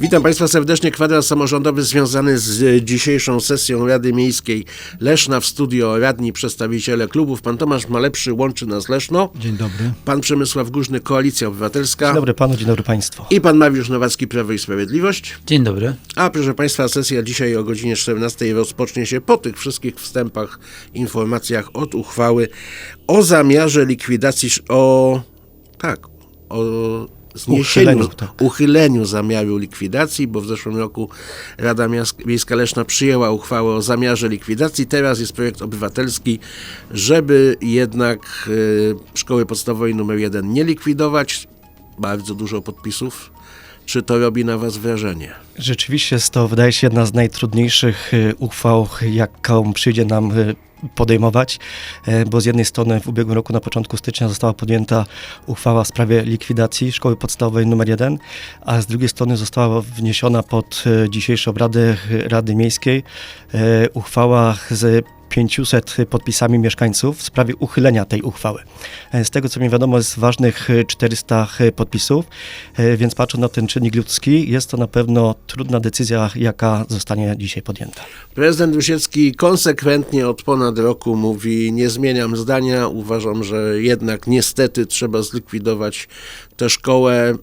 Witam Państwa serdecznie. Kwadrans samorządowy związany z e, dzisiejszą sesją Rady Miejskiej Leszna w studio radni przedstawiciele klubów. Pan Tomasz Malepszy łączy nas Leszno. Dzień dobry. Pan Przemysław Górzny, Koalicja Obywatelska. Dzień dobry panu, dzień dobry państwu. I pan Mariusz Nowacki, Prawo i Sprawiedliwość. Dzień dobry. A proszę Państwa, sesja dzisiaj o godzinie 14 rozpocznie się po tych wszystkich wstępach, informacjach od uchwały o zamiarze likwidacji, o tak, o zniesieniu, Uchyleniu, tak. uchyleniu zamiaru likwidacji, bo w zeszłym roku Rada Miejska Leszna przyjęła uchwałę o zamiarze likwidacji. Teraz jest projekt obywatelski, żeby jednak y, szkoły podstawowej numer 1 nie likwidować. Bardzo dużo podpisów. Czy to robi na Was wrażenie? Rzeczywiście jest to, wydaje się, jedna z najtrudniejszych e, uchwał, jaką przyjdzie nam e, podejmować, e, bo z jednej strony w ubiegłym roku na początku stycznia została podjęta uchwała w sprawie likwidacji szkoły podstawowej numer 1, a z drugiej strony została wniesiona pod e, dzisiejsze obrady Rady Miejskiej e, uchwała z 500 podpisami mieszkańców w sprawie uchylenia tej uchwały. E, Z tego co mi wiadomo jest ważnych e, 400 podpisów, e, więc patrząc na ten czynnik ludzki, jest to na pewno trudna decyzja, jaka zostanie dzisiaj podjęta. Prezydent Rusiecki konsekwentnie od ponad roku mówi: Nie zmieniam zdania. Uważam, że jednak niestety trzeba zlikwidować tę szkołę.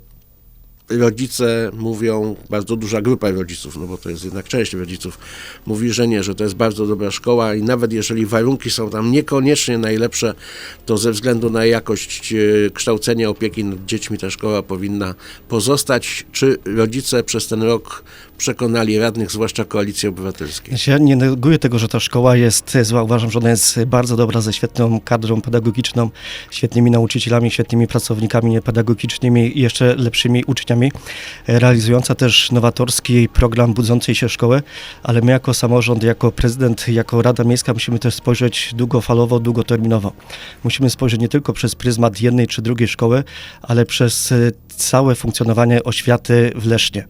Rodzice mówią, bardzo duża grupa rodziców, no bo to jest jednak część rodziców, mówi, że nie, że to jest bardzo dobra szkoła i nawet jeżeli warunki są tam niekoniecznie najlepsze, to ze względu na jakość e, kształcenia opieki nad dziećmi ta szkoła powinna pozostać. Czy rodzice przez ten rok przekonali radnych, zwłaszcza Koalicji Obywatelskiej? Ja nie neguję tego, że ta szkoła jest zła. Uważam, że ona jest bardzo dobra, ze świetną kadrą pedagogiczną, świetnymi nauczycielami, świetnymi pracownikami pedagogicznymi i jeszcze lepszymi uczniami, e, realizująca też nowatorski program budzącej się szkoły, ale my jako samorząd, jako prezydent, jako Rada Miejska musimy też spojrzeć długofalowo, długoterminowo. Musimy spojrzeć nie tylko przez pryzmat jednej czy drugiej szkoły, ale przez e, całe funkcjonowanie oświaty w Lesznie.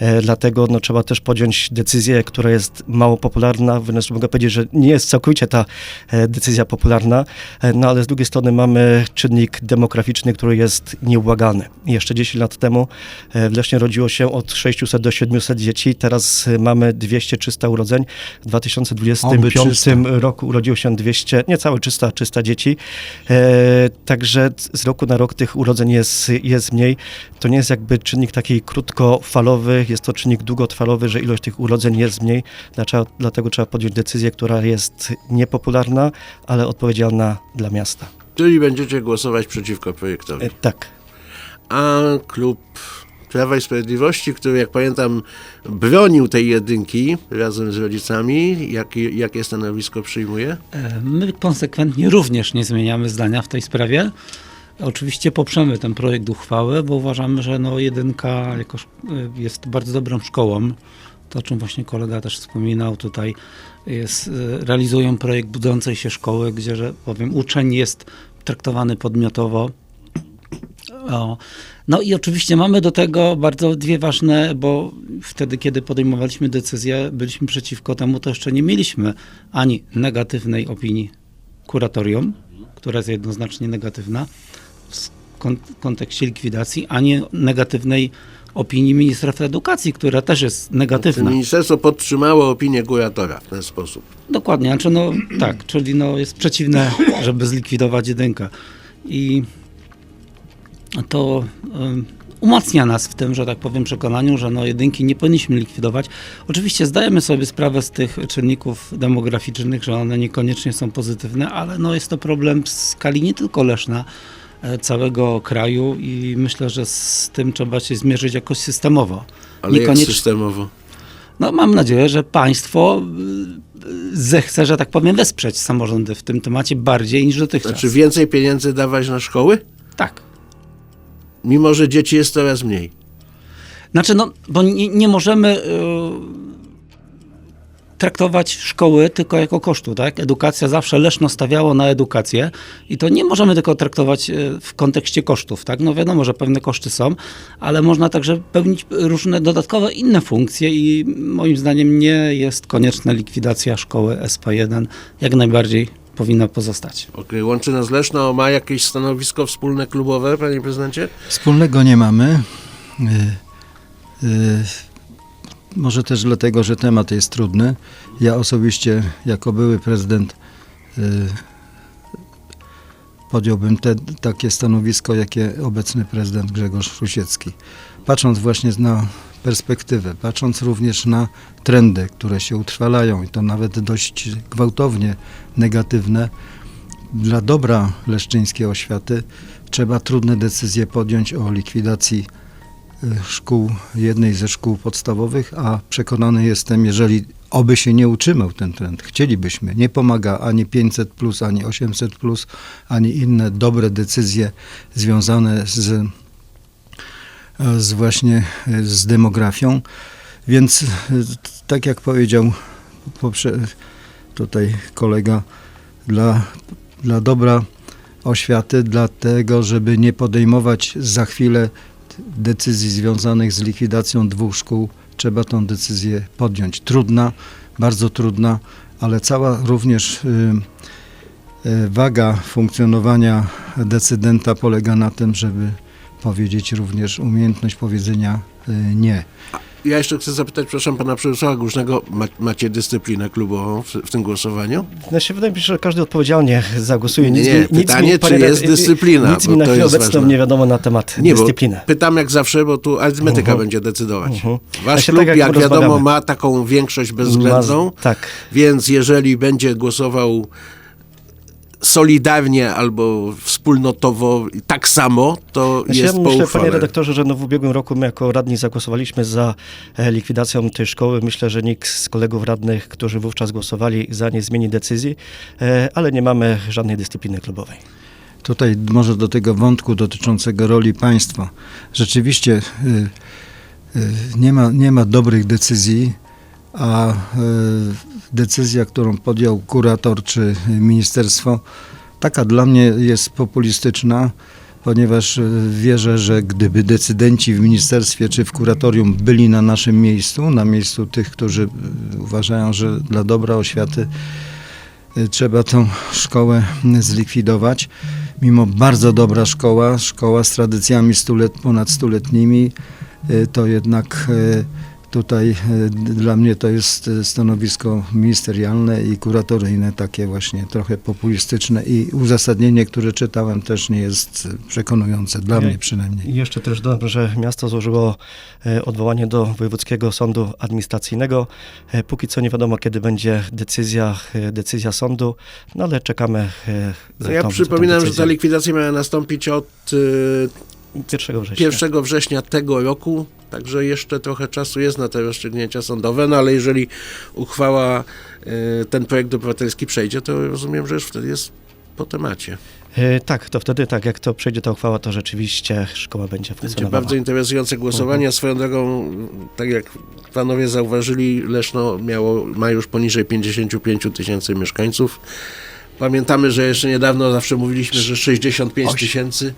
E, Dlatego no, trzeba też podjąć decyzję, która jest mało popularna, wręcz mogę powiedzieć, że nie jest całkowicie ta e, decyzja popularna, e, no ale z drugiej strony mamy czynnik demograficzny, który jest nieubłagany. Jeszcze 10 lat temu e, w Lesznie rodziło się od 600 do 700 dzieci, teraz mamy 200-300 urodzeń. W 2025 Oby 300. roku urodziło się 200, niecałe 300, 300 dzieci. E, także z roku na rok tych urodzeń jest, jest mniej. To nie jest jakby czynnik taki krótkofalowy, jest to czynnik długotrwalowy, że ilość tych urodzeń jest mniej. Dlatego trzeba podjąć decyzję, która jest niepopularna, ale odpowiedzialna dla miasta. Czyli będziecie głosować przeciwko projektowi. E, tak. A klub Prawa i Sprawiedliwości, który jak pamiętam bronił tej jedynki razem z rodzicami, jakie, jakie stanowisko przyjmuje? E, My konsekwentnie również nie zmieniamy zdania w tej sprawie. Oczywiście poprzemy ten projekt uchwały, bo uważamy, że no jedynka jako, e, jest bardzo dobrą szkołą. To, o czym właśnie kolega też wspominał tutaj, jest, e, realizują projekt budzącej się szkoły, gdzie, że powiem, uczeń jest traktowany podmiotowo. O. No i oczywiście mamy do tego bardzo dwie ważne, bo wtedy, kiedy podejmowaliśmy decyzję, byliśmy przeciwko temu, to jeszcze nie mieliśmy ani negatywnej opinii kuratorium, która jest jednoznacznie negatywna kontekście likwidacji, ani negatywnej opinii ministra edukacji, która też jest negatywna. Ministerstwo podtrzymało opinię kuratora w ten sposób. Dokładnie, znaczy no tak, czyli no jest przeciwne, żeby zlikwidować jedynkę. I to um, umacnia nas w tym, że tak powiem, przekonaniu, że no jedynki nie powinniśmy likwidować. Oczywiście zdajemy sobie sprawę z tych czynników demograficznych, że one niekoniecznie są pozytywne, ale no jest to problem w skali nie tylko Leszna, całego kraju i myślę, że z tym trzeba się zmierzyć jakoś systemowo. Ale jak Niekoniecznie- systemowo? no, mam nadzieję, że państwo y, zechce, że tak powiem, wesprzeć samorządy w tym temacie bardziej niż dotychczas. Znaczy więcej pieniędzy dawać na szkoły? tak. Mimo, że dzieci jest coraz mniej. Znaczy, no, bo nie, nie możemy y, traktować szkoły tylko jako kosztu, tak? Edukacja zawsze Leszno stawiało na edukację i to nie możemy tylko traktować y, w kontekście kosztów, tak? No wiadomo, że pewne koszty są, ale można także pełnić różne dodatkowe inne funkcje i moim zdaniem nie jest konieczna likwidacja szkoły SP1. Jak najbardziej powinna pozostać. Okej, łączy nas Leszno. Ma jakieś stanowisko wspólne klubowe, panie prezydencie? Wspólnego nie mamy. Y, y, Może też dlatego, że temat jest trudny. Ja osobiście, jako były prezydent, y, podjąłbym te, takie stanowisko, jakie obecny prezydent Grzegorz Rusiecki. Patrząc właśnie na perspektywę, patrząc również na trendy, które się utrwalają i to nawet dość gwałtownie negatywne, dla dobra leszczyńskiej oświaty trzeba trudne decyzje podjąć o likwidacji szkół, jednej ze szkół podstawowych, a przekonany jestem, jeżeli oby się nie utrzymał ten trend, chcielibyśmy, nie pomaga ani 500, plus, ani 800, plus, ani inne dobre decyzje związane z, z właśnie z demografią. Więc tak jak powiedział tutaj kolega, dla, dla dobra oświaty, dlatego żeby nie podejmować za chwilę decyzji związanych z likwidacją dwóch szkół, trzeba tą decyzję podjąć. Trudna, bardzo trudna, ale cała również y, y, waga funkcjonowania decydenta polega na tym, żeby powiedzieć również umiejętność powiedzenia y, nie. Ja jeszcze chcę zapytać, przepraszam, pana Przemysława Głusznego, ma, macie dyscyplinę klubową w, w tym głosowaniu? Znaczy, wydaje mi się, że każdy odpowiedzialnie zagłosuje. Nic nie, mi- nic pytanie, mi, czy panie jest dyscyplina, Nic mi na chwilę obecną ważne. nie wiadomo na temat Nie, dyscypliny. pytam jak zawsze, bo tu arytmetyka Mhm. będzie decydować. Mhm. Wasz Właśnie klub, tak jak jak, wiadomo, ma taką większość bezwzględną, Ma- Tak. więc jeżeli będzie głosował solidarnie albo wspólnotowo tak samo, to Znaczy, jest ja myślę, panie redaktorze, że no w ubiegłym roku my jako radni zagłosowaliśmy za e, likwidacją tej szkoły. Myślę, że nikt z kolegów radnych, którzy wówczas głosowali za nie zmieni decyzji, e, ale nie mamy żadnej dyscypliny klubowej. Tutaj może do tego wątku dotyczącego roli państwa. Rzeczywiście y, nie, ma, nie ma dobrych decyzji, a y, decyzja, którą podjął kurator czy ministerstwo, taka dla mnie jest populistyczna, ponieważ y, wierzę, że gdyby decydenci w ministerstwie czy w kuratorium byli na naszym miejscu, na miejscu tych, którzy y, uważają, że dla dobra oświaty trzeba tą szkołę zlikwidować. Mimo bardzo dobra szkoła, szkoła z tradycjami stulet, ponad stuletnimi, to jednak tutaj y, dla mnie to jest y, stanowisko ministerialne i kuratoryjne, takie właśnie trochę populistyczne i uzasadnienie, które czytałem też nie jest y, przekonujące, dla Nie. mnie przynajmniej. I jeszcze też dodam, że miasto złożyło e, odwołanie do Wojewódzkiego Sądu Administracyjnego. E, Póki co nie wiadomo, kiedy będzie decyzja, e, decyzja sądu, no ale czekamy e, No ja tą, za tą przypominam, że ta likwidacja miała nastąpić od y, 1 września. 1 września tego roku, także jeszcze trochę czasu jest na te rozstrzygnięcia sądowe, no ale jeżeli uchwała, y, ten projekt obywatelski przejdzie, to rozumiem, że już wtedy jest po temacie. E, Tak, to wtedy tak, jak to przejdzie ta uchwała, to rzeczywiście szkoła będzie Będzie funkcjonowała. bardzo interesujące głosowanie. Swoją drogą, tak jak panowie zauważyli, Leszno miało, ma już poniżej 55 tysięcy mieszkańców. Pamiętamy, że jeszcze niedawno zawsze mówiliśmy, że 65 Osiem. tysięcy.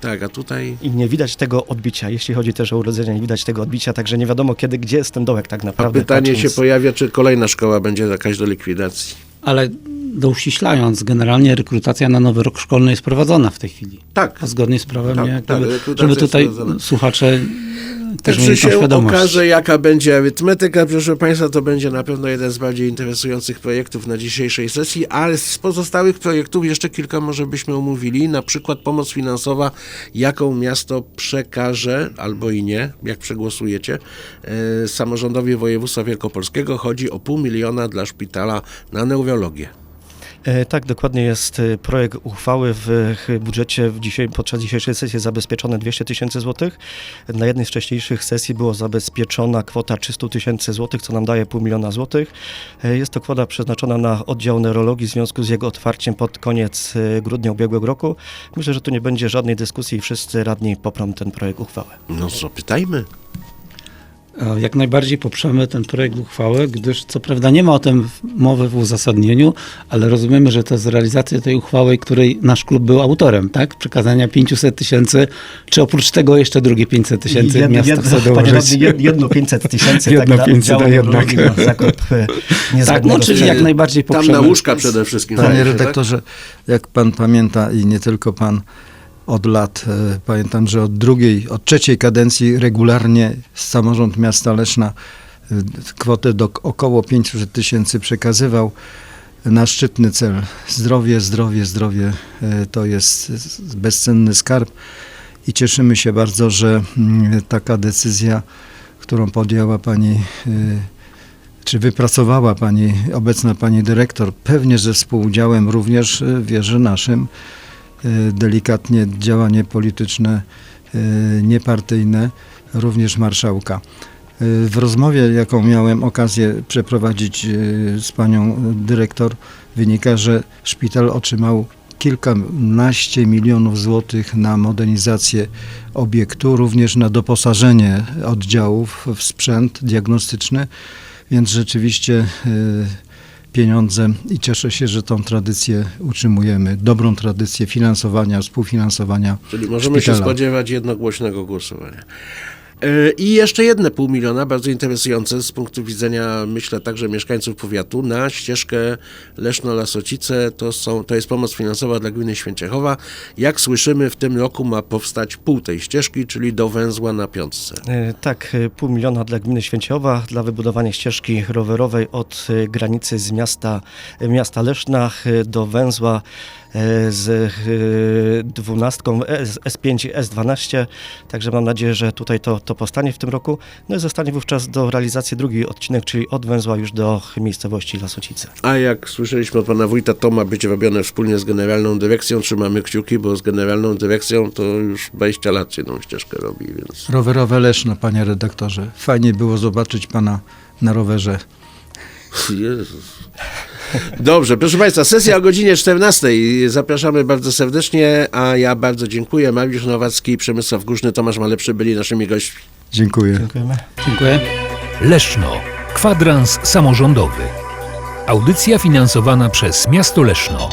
Tak, a tutaj I nie widać tego odbicia, jeśli chodzi też o urodzenia, nie widać tego odbicia, także nie wiadomo kiedy, gdzie jest ten dołek tak a naprawdę. pytanie się patrząc- pojawia, czy kolejna szkoła będzie jakaś do likwidacji. Ale douściślając, generalnie rekrutacja na nowy rok szkolny jest prowadzona w tej chwili. Tak, A zgodnie z prawem, Tak, nie? tak, Żeby, tutaj słuchacze też tą się okaże, jaka będzie arytmetyka. Proszę Państwa, to będzie na pewno jeden z bardziej interesujących projektów na dzisiejszej sesji, ale z pozostałych projektów jeszcze kilka może byśmy omówili. Na przykład pomoc finansowa, jaką miasto przekaże, albo i nie, jak przegłosujecie, e, samorządowi województwa wielkopolskiego. Chodzi o pół miliona dla szpitala na neurologię. E, Tak, dokładnie jest e, projekt uchwały w budżecie w dzisiaj, podczas dzisiejszej sesji zabezpieczone 200 tysięcy złotych. Na jednej z wcześniejszych sesji było zabezpieczona kwota 300 tysięcy złotych, co nam daje pół miliona złotych. E, Jest to kwota przeznaczona na oddział neurologii w związku z jego otwarciem pod koniec grudnia ubiegłego roku. Myślę, że tu nie będzie żadnej dyskusji i wszyscy radni poprą ten projekt uchwały. No co, pytajmy. E, Jak najbardziej poprzemy ten projekt uchwały, gdyż co prawda nie ma o tym mowy w uzasadnieniu, ale rozumiemy, że to jest realizacja tej uchwały, której nasz klub był autorem, tak? Przekazania 500 tysięcy, czy oprócz tego jeszcze drugie 500 tysięcy Jed- miasta jed- chce panie dołożyć. radny, jed- Jedno 500 tysięcy. Jedno tak, 500, dla jednak. zakup e, Tak, no czyli jak najbardziej Tam poprzemy. na łóżka przede wszystkim. Panie zdaje się, tak? redaktorze, jak pan pamięta i nie tylko pan od lat, e, pamiętam, że od drugiej, od trzeciej kadencji regularnie samorząd miasta Leszna e, kwotę do około 500 tysięcy przekazywał na szczytny cel. Zdrowie, zdrowie, zdrowie e, to jest bezcenny skarb i cieszymy się bardzo, że mm, taka decyzja, którą podjęła pani czy wypracowała pani, obecna pani dyrektor, pewnie ze współudziałem również wierzy naszym, delikatnie działanie polityczne, y, niepartyjne, również marszałka. Y, W rozmowie, jaką miałem okazję przeprowadzić y, z panią dyrektor, wynika, że szpital otrzymał kilkanaście milionów złotych na modernizację obiektu, również na doposażenie oddziałów w sprzęt diagnostyczny, więc rzeczywiście y, pieniądze i cieszę się, że tą tradycję utrzymujemy, dobrą tradycję finansowania, współfinansowania Czyli możemy się szpitala. spodziewać jednogłośnego głosowania. E, I jeszcze jedne pół miliona, bardzo interesujące z punktu widzenia, myślę, także mieszkańców powiatu, na ścieżkę Leszno-Lasocice. To, są, to jest pomoc finansowa dla gminy Święciechowa. Jak słyszymy, w tym roku ma powstać pół tej ścieżki, czyli do węzła na piątce. E, Tak, e, pół miliona dla gminy Święciowa dla wybudowania ścieżki rowerowej od granicy z miasta, miasta Leszna do węzła z dwunastką S- S5 S12. Także mam nadzieję, że tutaj to, to powstanie w tym roku. No i zostanie wówczas do realizacji drugi odcinek, czyli od węzła już do miejscowości Lasocice. A jak słyszeliśmy od pana wójta, to ma być robione wspólnie z generalną dyrekcją. Trzymamy kciuki, bo z generalną dyrekcją to już 20 lat się tą ścieżkę robi, więc Rowerowe Leszno, panie redaktorze. Fajnie było zobaczyć pana na rowerze. Jezus. Dobrze, proszę Państwa, sesja o godzinie 14. Zapraszamy bardzo serdecznie, a ja bardzo dziękuję. Mariusz Nowacki, Przemysław Górzny, Tomasz Malepszy byli naszymi gośćmi. Dziękuję. Dziękujemy. Dziękuję. Leszno. Kwadrans samorządowy. Audycja finansowana przez miasto Leszno.